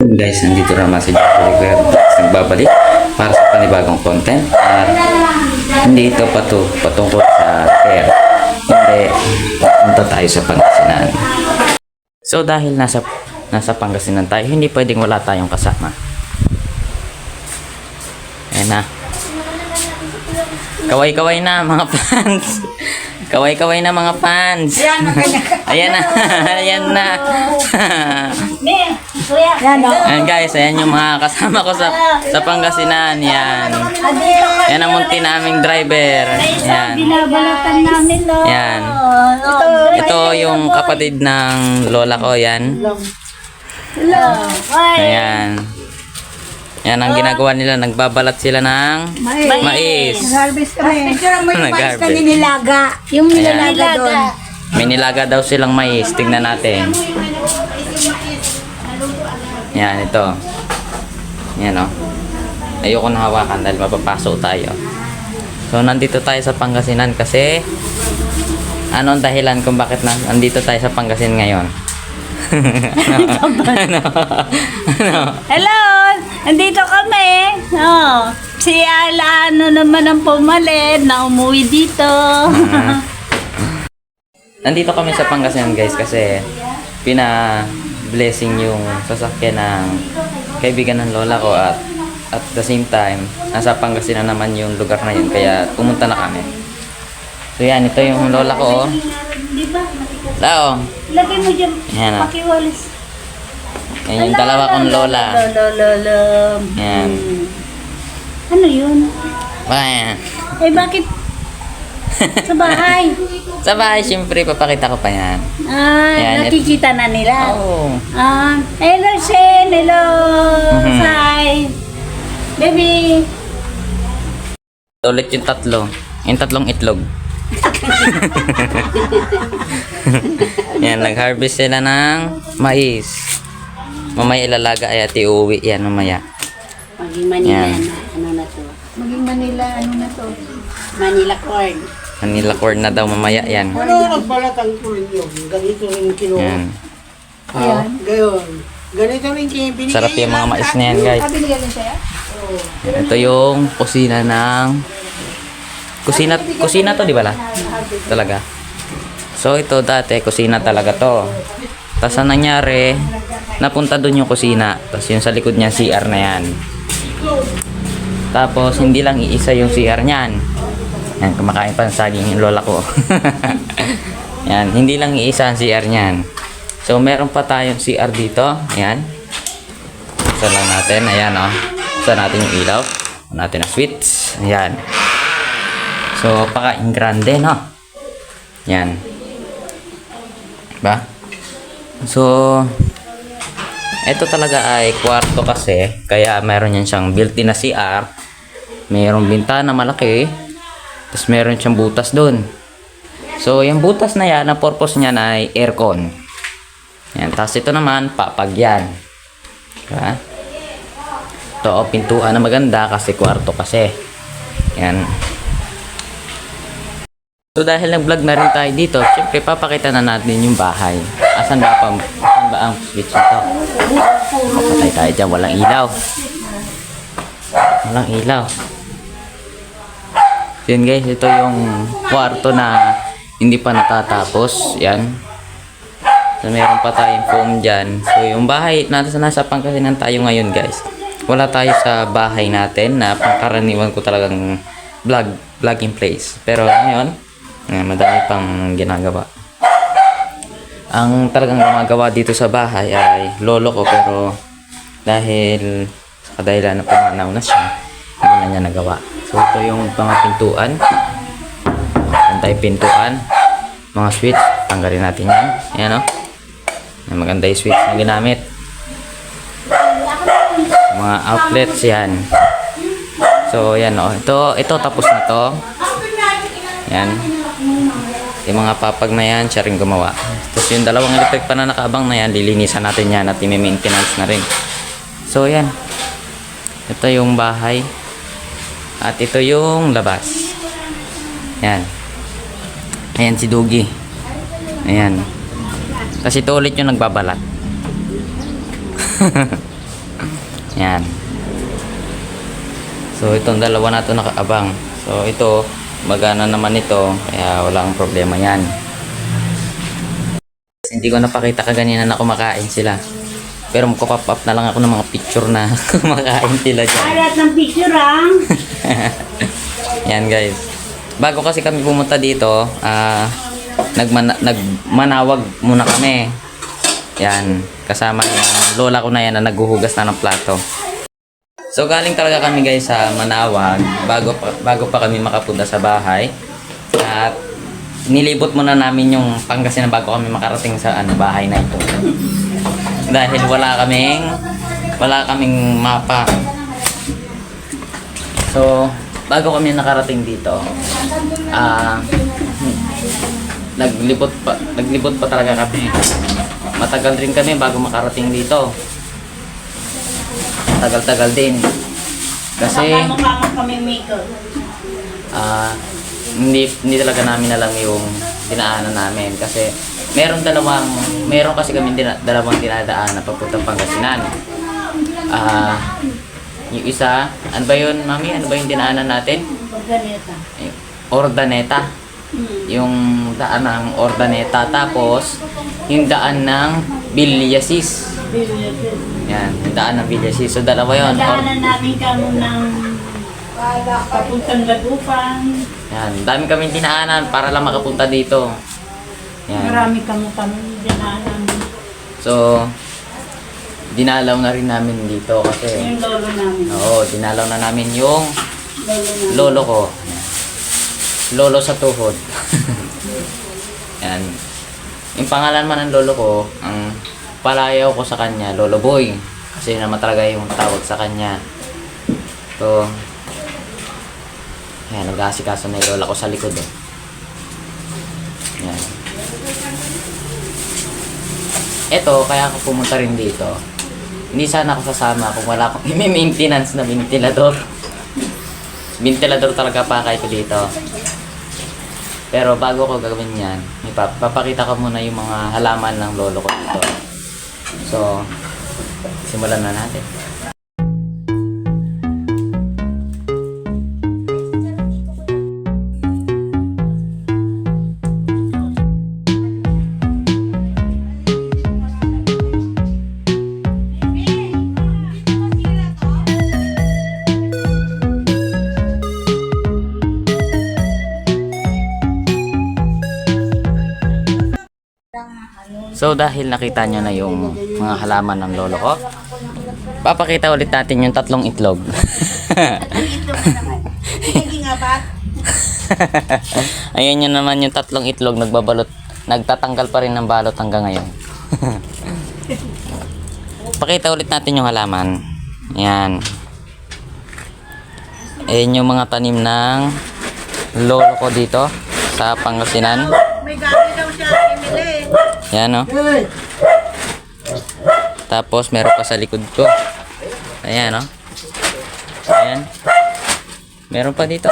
Guys, nandito naman si. Rivera nagbabalik para sa panibagong content at hindi ito patu patungkol sa care. Hindi, punta tayo sa Pangasinan. So dahil nasa nasa Pangasinan tayo, hindi pwedeng wala tayong kasama. Ayan na. Kaway-kaway na mga fans. Kaway-kaway na mga fans. Ayan na. Ayan na. Yan, o. Ayan guys, ayan yung mga kasama ko sa sa Pangasinan. Yan. Yan ang munti naming driver. Yan. Binabalatan namin, no. Yan. Ito. Ito yung kapatid ng lola ko. Yan. Ayan. Yan ang ginagawa nila. Nagbabalat sila ng mais. Nag-harvest kami. Picture mo yung mais Nag-harvest. na ninilaga. Yung Ayan. ninilaga doon. May nilaga daw silang mais. Tingnan natin. Yan, ito. Yan, oh. Ayoko na hawakan dahil mapapasok tayo. So, nandito tayo sa Pangasinan kasi ano ang dahilan kung bakit na nandito tayo sa Pangasinan ngayon? ano? ano? ano? Hello! Nandito kami. Oh. Si Ala, ano naman ang pumalit na umuwi dito. Nandito kami sa Pangasinan guys kasi pina blessing yung sasakyan ng kaibigan ng lola ko at at the same time nasa Pangasinan naman yung lugar na yun kaya pumunta na kami. So yan, ito yung lola ko. oh. Ba? Lao. Lagay mo dyan. Yan ah. Pakiwalis. Yan yung dalawa kong lola. Lolo, lolo. Yan. Ano yun? Bye. Eh, bakit? Sa bahay. Sa bahay, syempre, papakita ko pa yan. Ah, Yan, et- nakikita na nila. Oo. Ah, hello, Shen. Hello, Mhm. Sai. Baby. Ulit yung tatlo. Yung tatlong itlog. yan, nag-harvest sila ng mais. Mamaya ilalaga ay ati uwi yan mamaya. Maging Manila Yan. na. Ano na to? Maging Manila, ano na to? Manila corn. Manila corn na daw mamaya yan. Ano nagbalatang ko rin yun? Ganito rin kinuha. Yan. Ah, gayon. Ganito rin kinibinigay. Sarap yung mga mais na yan guys. binigyan din siya? Yan, Ito yung kusina ng... Kusina, kusina to di ba la? Talaga. So ito dati, kusina talaga to. Tapos ang nangyari, napunta doon yung kusina. Tapos yung sa likod niya, CR na yan. Tapos hindi lang iisa yung CR niyan. Yan, kumakain pa ng saging yung lola ko. yan, hindi lang iisa ang CR niyan. So meron pa tayong CR dito. Yan. Buksan lang natin. Ayan o. Oh. Buksan natin yung ilaw. Buksan natin ang switch. Ayan. So, pakain grande, no? Yan. Ba? So, ito talaga ay kwarto kasi. Kaya meron yan siyang built-in na CR. Mayroong bintana malaki. Tapos meron siyang butas doon. So, yung butas na yan, ang purpose niya ay aircon. Yan. Tapos ito naman, papag yan. Diba? Ito, oh, pintuan na maganda kasi kwarto kasi. Yan. So dahil nag-vlog na rin tayo dito, syempre papakita na natin yung bahay. Asan ba pa, ba ang switch nito? Patay tayo dyan, walang ilaw. Walang ilaw. So yun guys, ito yung kwarto na hindi pa natatapos. Yan. So meron pa tayong foam dyan. So yung bahay, nasa nasa Pangasinan tayo ngayon guys. Wala tayo sa bahay natin na pangkaraniwan ko talagang vlog, vlogging place. Pero ngayon, eh, madami pang ginagawa. Ang talagang gumagawa dito sa bahay ay lolo ko pero dahil sa kadahilan na pumanaw na siya, hindi na niya nagawa. So ito yung mga pintuan. Maganda yung pintuan. Mga switch, tanggalin natin yan. Ayan o. Oh. Maganda yung switch na ginamit. Mga outlets yan. So yan o. Oh. Ito, ito tapos na to. Yan. Yung mga papag na yan, siya rin gumawa. Tapos yung dalawang electric pa na nakaabang na yan, lilinisan natin yan at i-maintenance na rin. So, yan. Ito yung bahay. At ito yung labas. Yan. Ayan si Dugi. Ayan. Kasi ito ulit yung nagbabalat. Yan. So, itong dalawa na to nakaabang. So, ito, magana naman ito, kaya walang problema yan. Hindi ko napakita kaganina na kumakain sila. Pero magpapop up na lang ako ng mga picture na kumakain sila dyan. Alat ng picture ah. Yan guys. Bago kasi kami pumunta dito, ah nagmana- nagmanawag muna kami. Yan, kasama yung lola ko na yan na naghuhugas na ng plato. So galing talaga kami guys sa Manawag bago pa, bago pa kami makapunta sa bahay. At nilibot muna namin yung Pangasinan bago kami makarating sa ano bahay na ito. Dahil wala kaming wala kaming mapa. So, bago kami nakarating dito, ah naglibot pa naglibot pa talaga kami. Matagal rin kami bago makarating dito. Tagal-tagal din. Kasi Mukha kami ah hindi hindi talaga namin alam yung dinaanan namin kasi meron dalawang meron kasi kami dina, dalawang dinadaan na papuntang Pangasinan. Ah yung isa, ano ba yun, mami? Ano ba yung dinaanan natin? Ganito. Yung Ordaneta. Hmm. Yung daan ng Ordaneta. Tapos, yung daan ng Vilyasis. Yan, daan ng Vilyasis. So, dalawa yun. Or, Daanan namin kamo ng papuntang Lagupan. yan, dami kami dinaanan para lang makapunta dito. Yan. Marami kamo kami daanan. So, dinalaw na rin namin dito kasi Yung lolo namin. oo, dinalaw na namin yung Lolo namin. lolo ko. Lolo sa tuhod. Yan. Yung pangalan man ng lolo ko, ang palayaw ko sa kanya, Lolo Boy. Kasi naman talaga yung tawag sa kanya. So, yan, nag-aasikaso na yung lola ko sa likod eh. Yan. Eto, kaya ako pumunta rin dito. Hindi sana ako sasama kung wala akong i-maintenance na ventilador. Ventilador talaga pa ko dito. Pero bago ko gagawin yan, may pap- papakita ko muna yung mga halaman ng lolo ko dito. So, simulan na natin. Dahil nakita nyo na yung mga halaman ng lolo ko, papakita ulit natin yung tatlong itlog. Ayan yun naman yung tatlong itlog nagbabalot, nagtatanggal pa rin ng balot hanggang ngayon. Pakita ulit natin yung halaman. Ayan. Ayan yung mga tanim ng lolo ko dito sa Pangasinan. Emily. Yan o. Hey! Tapos meron pa sa likod ko. Ayan o. Ayan. Meron pa dito.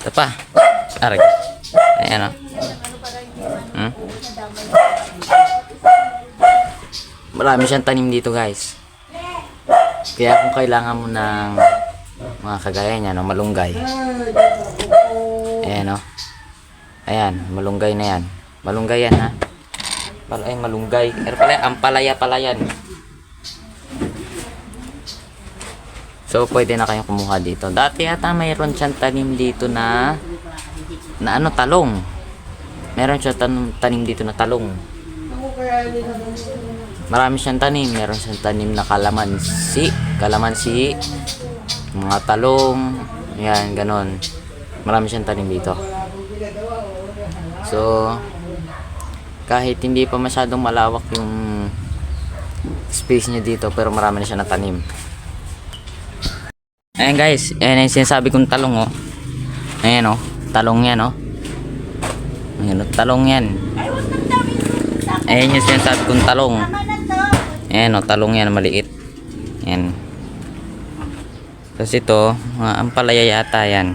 Ito pa. Aray. Ayan o. Hmm? Marami siyang tanim dito guys. Kaya kung kailangan mo ng mga kagaya niya, no, malunggay. Ayan malunggay na yan. Malunggay yan ha. Pala ay malunggay. Pero pala, ang palaya pala yan. So, pwede na kayong kumuha dito. Dati yata mayroon siyang tanim dito na na ano, talong. Meron siya tan- tanim dito na talong. Marami siyang tanim. Meron siyang tanim na kalamansi. Kalamansi. Mga talong. Yan, ganon. Marami siyang tanim dito. So, kahit hindi pa masyadong malawak yung space niya dito, pero marami na siya natanim. Ayan guys, ayan yung sinasabi kong talong oh. Ayan oh, talong yan oh. Ayan oh, talong yan. Ayan yung sinasabi kong talong. Ayan oh, talong yan, maliit. Ayan. Tapos ito, mga ampalaya yata yan.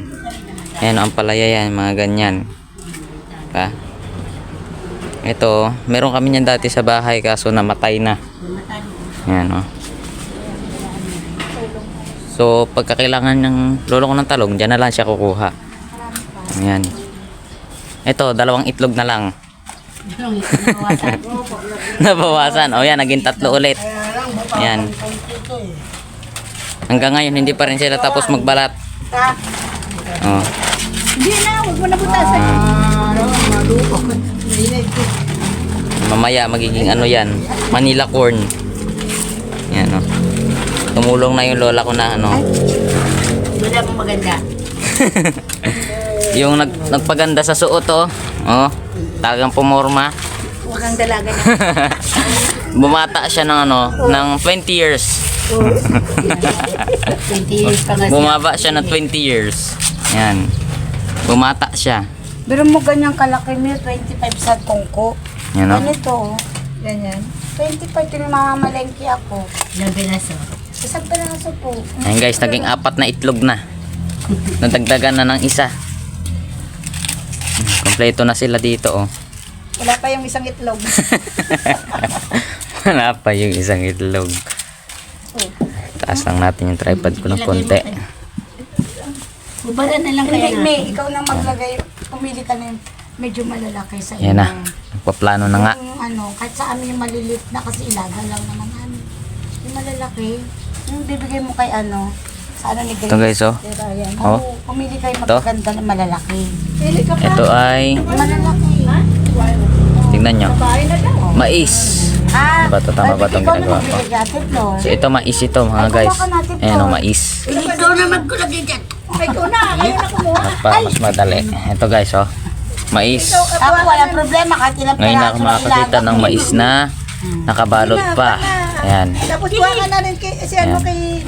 Ayan oh, ampalaya yan, mga ganyan. Pa. Ito, meron kami niyan dati sa bahay kaso namatay na. Ayan, oh. So, pagka kailangan ng lolo ko ng talong, dyan na lang siya kukuha. Ayan. Ito, dalawang itlog na lang. Nabawasan. O yan, naging tatlo ulit. Ayan. Hanggang ngayon, hindi pa rin sila tapos magbalat. Oh. Hindi na, huwag mo na butasan. Mamaya, magiging ano yan, Manila corn. Yan, oh. Tumulong na yung lola ko na ano. Wala mong maganda. yung nag, nagpaganda sa suot, oh. Oh, talagang pumorma. Huwag kang dalaga na. Bumata siya ng ano, ng 20 years. 20 years pa nga. Bumaba siya ng 20 years. Yan. Bumata siya. Pero mo ganyang kalaki mo, 25 sa tungko. Yan, oh. Ganito, oh. Ganyan. 25 yung mamamalengke ako. Ilang pinaso. Isang peraso po. Ayan guys, naging apat na itlog na. Nadagdagan na ng isa. Hmm, Kompleto na sila dito, oh. Wala pa yung isang itlog. Wala pa yung isang itlog. Taas lang natin yung tripod ko ng konti. Bubara na lang kaya May, ikaw na maglagay. Pumili ka na yung medyo malalaki sa Yan na. inyo. Nagpaplano na nga. Yung ano, kahit sa amin yung malilit na kasi ilaga lang naman namin. Yung malalaki, yung bibigay mo kay ano, sa ano ni Ito guys, oh. Pero ayan. Oh. Oo, pumili kayo Ito. magaganda na malalaki. Pili ka pa. Ito ay, Malalaki. tingnan nyo, mais. Ah, Tama ba ito? Tama ba itong ginagawa ko? So ito mais ito mga guys. Ayan o, mais. Ikaw na magkulagay dyan. Ikaw na, ngayon na kumuha. Para mas madali. Ito guys, oh. Mais. Ako walang problema kahit ilang Ngayon na ako makakakita ng mais na nakabalot pa. Ayan. Tapos kuha ka na rin kay, si ano kay,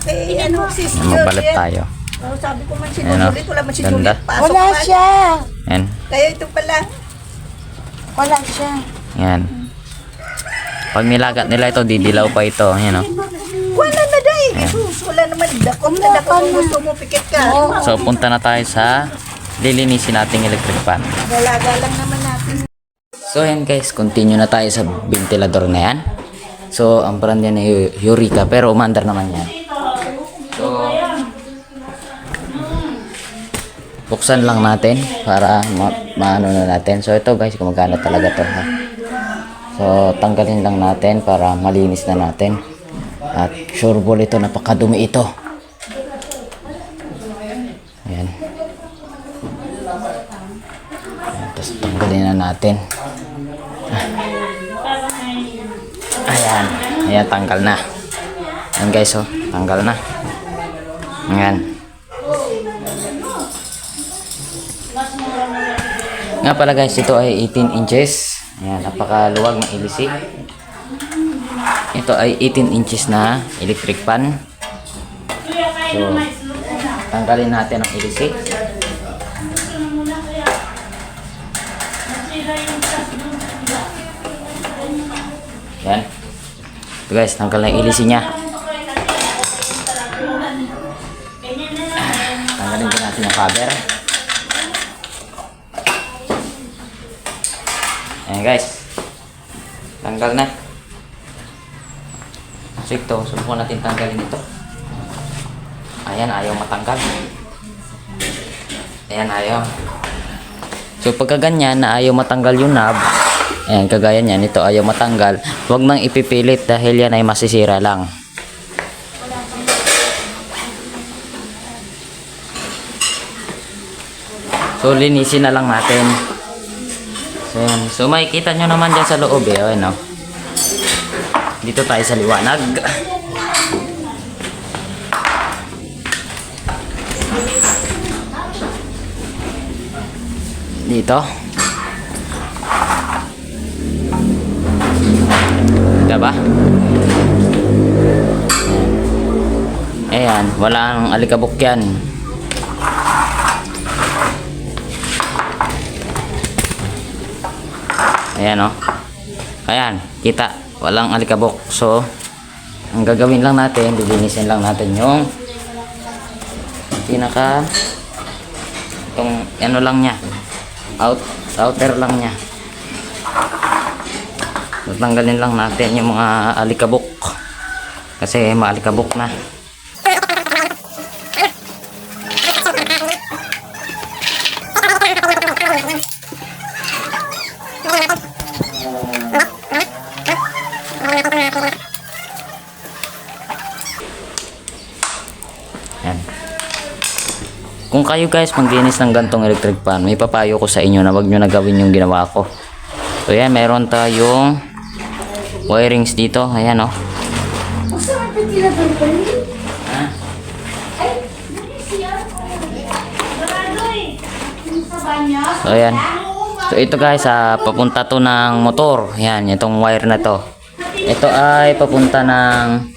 kay ano, sis Ayan, Magbalot Juliet. tayo. Oh, sabi ko man si Ayan, oh. Wala man si. Pasok Wala man. siya. Ayan. Kaya ito pala. Wala siya. Ayan. Pag nilagat nila ito, didilaw pa ito. Ayan o. Wala na dahi. Jesus, wala naman. Dakot na dakot kung gusto mo pikit ka. So, punta na tayo sa lilinisin nating electric fan. Dalaga lang naman natin. So, ayan guys. Continue na tayo sa ventilador na yan. So, ang brand yan ay Eureka. Pero umandar naman yan. So, buksan lang natin para ma maano na natin. So, ito guys, gumagana talaga to ha. So, tanggalin lang natin para malinis na natin. At sure ball ito, napakadumi ito. Ayan. Ayan, Tapos tanggalin na natin. Ayan. Ayan, tanggal na. Ayan guys, oh. Tanggal na. Ayan. Nga pala guys, ito ay 18 inches. Ayan, napakaluwag na ilisi. Ito ay 18 inches na electric pan. So, tanggalin natin ang ilisi. Yan. Ito guys, tanggal na yung ilisi niya. Tanggalin din natin yung cover. Ayan guys. Tanggal na. So ito, subukan natin tanggalin ito. Ayan, ayaw matanggal. Ayan, ayaw. So pagka ganyan na ayaw matanggal yung knob, ayan, kagaya niyan, ito ayaw matanggal, huwag nang ipipilit dahil yan ay masisira lang. So linisin na lang natin. So yan. So makikita nyo naman dyan sa loob eh. Ayan, oh. Dito tayo sa liwanag. Dito. Diba? Ayan, walang alikabok yan. Ayan oh. Ayan, kita. Walang alikabok. So, ang gagawin lang natin, lilinisin lang natin yung pinaka itong ano lang niya. Out, outer lang niya. Tatanggalin lang natin yung mga alikabok. Kasi maalikabok na. Kung kayo guys maglinis ng gantong electric fan, may papayo ko sa inyo na wag nyo na gawin yung ginawa ko. So yan, meron tayong wirings dito. Ayan oh. So ayan. So ito guys, ah, papunta to ng motor. Yan, itong wire na to. Ito ay papunta ng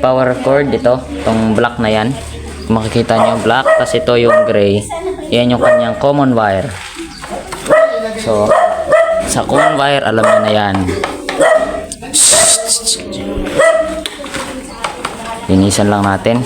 power cord ito. Itong black na yan. Makikita nyo, black. Tapos ito yung gray. Yan yung kanyang common wire. So, sa common wire, alam nyo na yan. Linisan lang natin.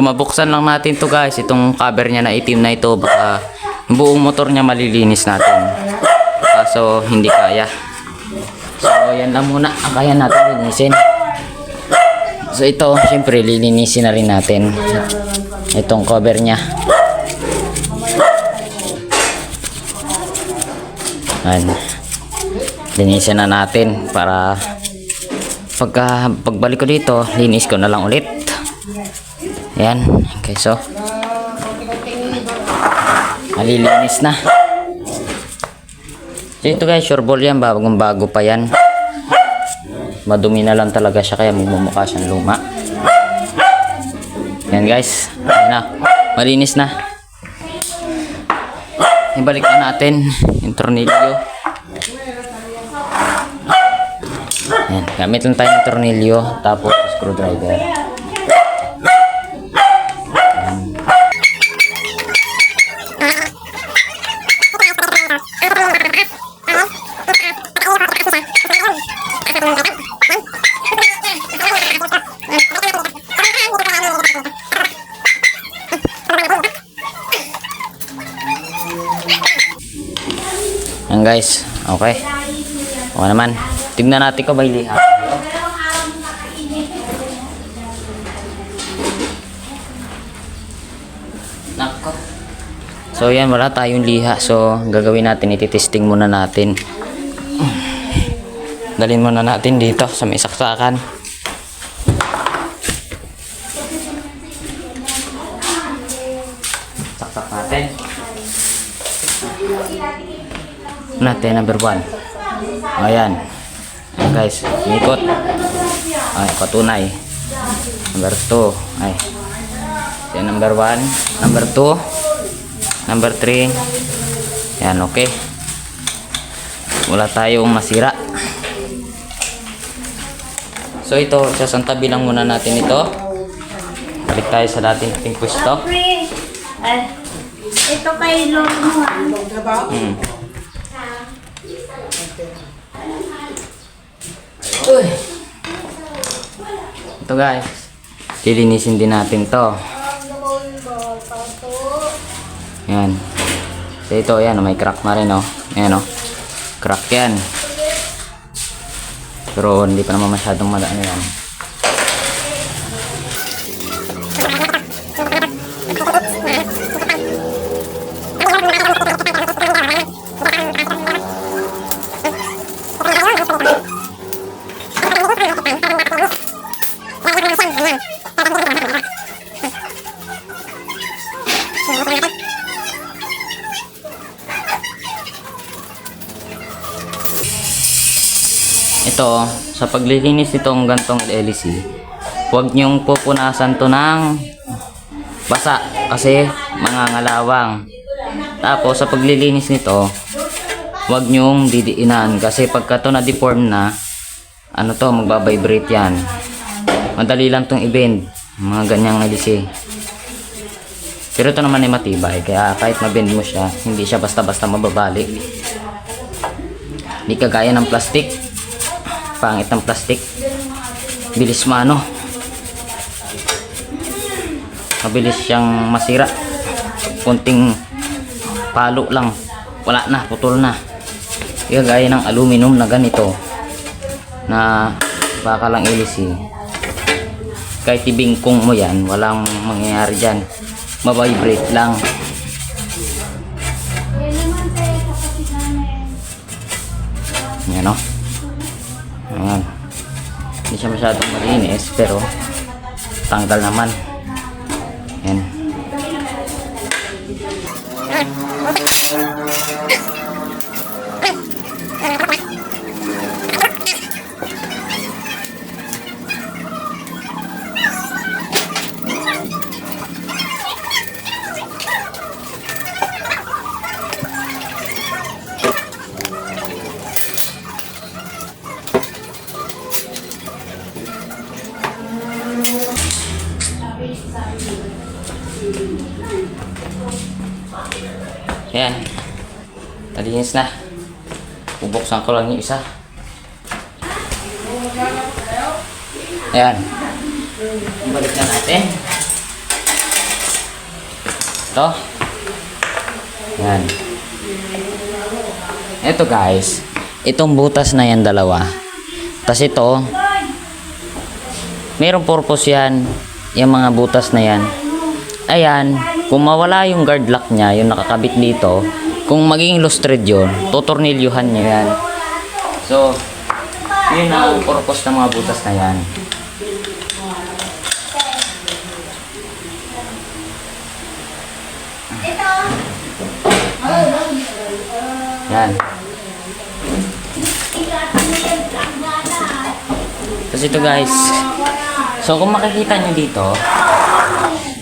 Kung mabuksan lang natin to guys, itong cover niya na itim na ito, baka buong motor niya malilinis natin. Kaso hindi kaya. So yan lang muna ang kaya natin linisin. So ito, syempre lilinisin na rin natin itong cover niya. Ayan. Linisin na natin para pagka pagbalik ko dito, linis ko na lang ulit. Ayan. Okay, so. Malilinis na. Ito guys, sure ball yan. Bagong bago pa yan. Madumi na lang talaga siya kaya magmumukha siyang luma. Yan guys. Ayan na. Malinis na. Ibalik na natin yung tornilyo. Yan. Gamit lang tayo ng tornilyo tapos screwdriver. Guys. Okay. Okay naman. Tignan natin ko may liha. Nako. So yan, wala tayong liha. So gagawin natin, ititesting muna natin. Dalhin muna natin dito sa may saksakan. Saksak natin. Natin number 1 ayan. Guys ikot. Ay patunay. Number 2 ay. Yan number 1 number 2 number 3 yan okay. Wala tayong masira. So ito sasantabi lang muna natin ito. Balik tayo sa dating ating pwesto. Eh, ito kay Lolo mo ah. Hmm. Ito guys. Lilinisin din natin to. Yan. So ito, yan. May crack na rin, oh. Ayan, oh. Crack yan. Pero hindi pa naman masyadong madaan yan. Ito, sa paglilinis nitong gantong LC, huwag niyong pupunasan to ng basa kasi mangangalawang. Tapos sa paglilinis nito, huwag niyong didiinan kasi pagka to na deform na, ano to, magbabibrate yan. Madali lang tong i-bend, mga ganyang LC. Pero ito naman ay matibay, kaya kahit mabend mo siya, hindi siya basta-basta mababalik. Hindi kagaya ng plastic. Pangit ng plastic. Bilis maano. Mabilis siyang masira. Kunting palo lang. Wala na, putol na. Kaya gaya ng aluminum na ganito na baka lang ilisi. Kahit ibingkong mo yan, walang mangyayari dyan. Mabibrate lang. Ayan. Hindi siya masyadong malinis, pero tanggal naman. Yan. Yan. Ko lang yung isa. Ayan. Balik na natin. Ito. Yan. Ito guys. Itong butas na yan dalawa. Tapos ito. Mayroong purpose yan. Yung mga butas na yan. Ayan. Kung mawala yung guard lock niya, yung nakakabit dito, kung magiging lustrade yun, tutornilyuhan niya yan. So, yun ang purpose ng mga butas na yan. Yan. Tapos ito guys. So kung makikita nyo dito,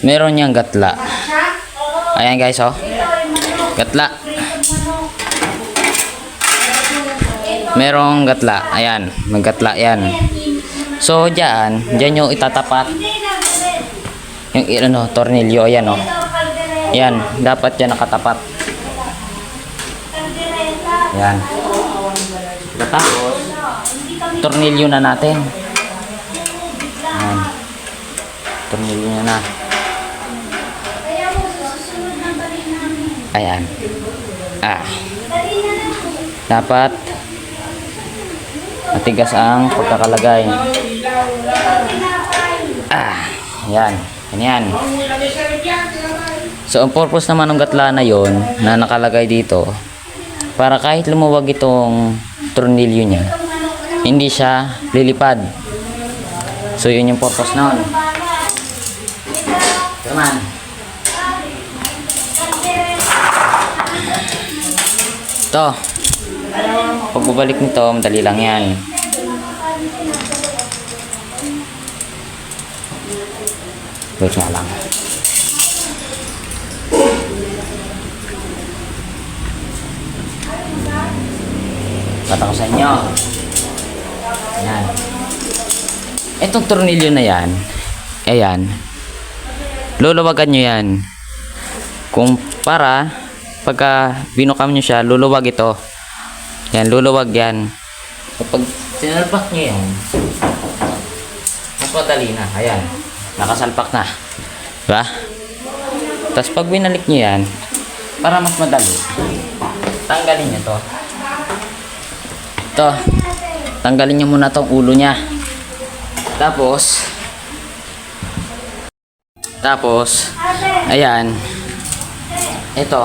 meron niyang gatla. Ayan guys oh. Gatla. Merong gatla. Ayan. May gatla yan. So dyan, dyan nyo itatapat yung ano, tornilyo. Ayan oh. Ayan. Dapat dyan nakatapat. Ayan. Tapos, tornilyo na natin. Ayan. Tornilyo na na. Ayan. Ah. Dapat matigas ang pagkakalagay. Ah. Ayan. Ganyan. So, ang purpose naman ng gatla na yon na nakalagay dito, para kahit lumuwag itong tornilyo niya, hindi siya lilipad. So, yun yung purpose nun. Come on. Ito. Pagbabalik nito, madali lang yan. Wait nga lang. Bata ko sa inyo. Yan. Itong tornilyo na yan, ayan, luluwagan nyo yan. Kung para, pagka binukam nyo siya, luluwag ito. Yan, luluwag yan. Kapag sinalpak nyo yan, mas madali na. Ayan, nakasalpak na. Diba? Tapos pag binalik nyo yan, para mas madali, tanggalin nyo to. Ito, tanggalin nyo muna tong ulo niya. Tapos, tapos, ayan, ito,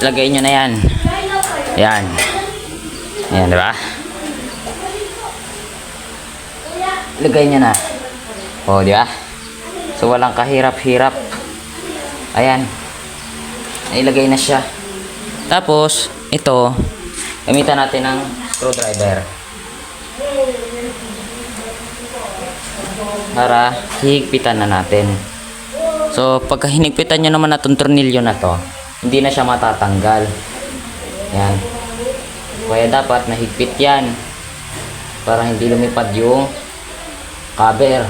lagay nyo na yan. Yan. Ayan, di ba? Lagay nyo na. O, di ba? So, walang kahirap-hirap. Ayan. Ilagay na siya. Tapos, ito, gamitan natin ng screwdriver. Para hihigpitan na natin. So, pagka hinigpitan nyo naman na itong tornilyo na to, hindi na siya matatanggal. Yan. Kaya dapat nahigpit yan. Para hindi lumipad yung cover.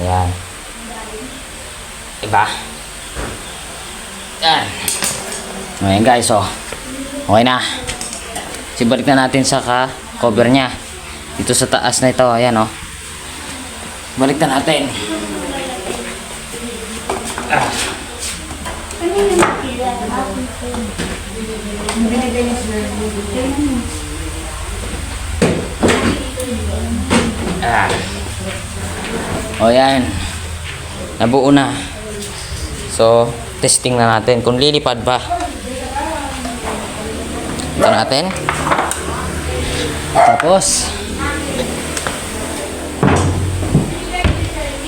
Ayan. Diba? Yan. Ayan guys, oh. Okay na. Sibalik na natin sa ka cover niya. Dito sa taas na ito, ayan oh. Balik na natin. Ah. O yan. Nabuo na. So, testing na natin kung lilipad ba. Ito natin. Tapos,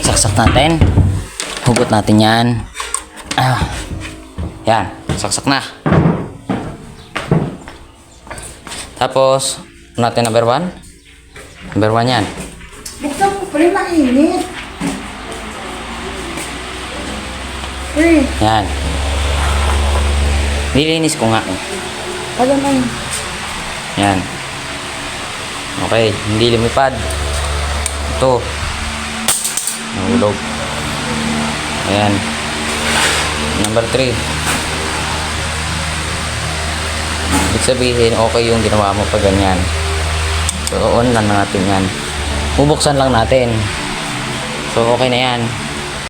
saksak natin. Hugot natin yan. Ah. Yan, saksak na. Tapos, natin number one. Number one yan. Buksan mo, pre, mainit. Pre, Yan. Nilinis ko nga. eh. alam mo yun. Yan. Okay, hindi lumipad. Ito. Nahulog. Ayan. Number 3. Ibig sabihin, okay yung ginawa mo pag ganyan. So, on lang natin yan. Bubuksan lang natin. So, okay na yan.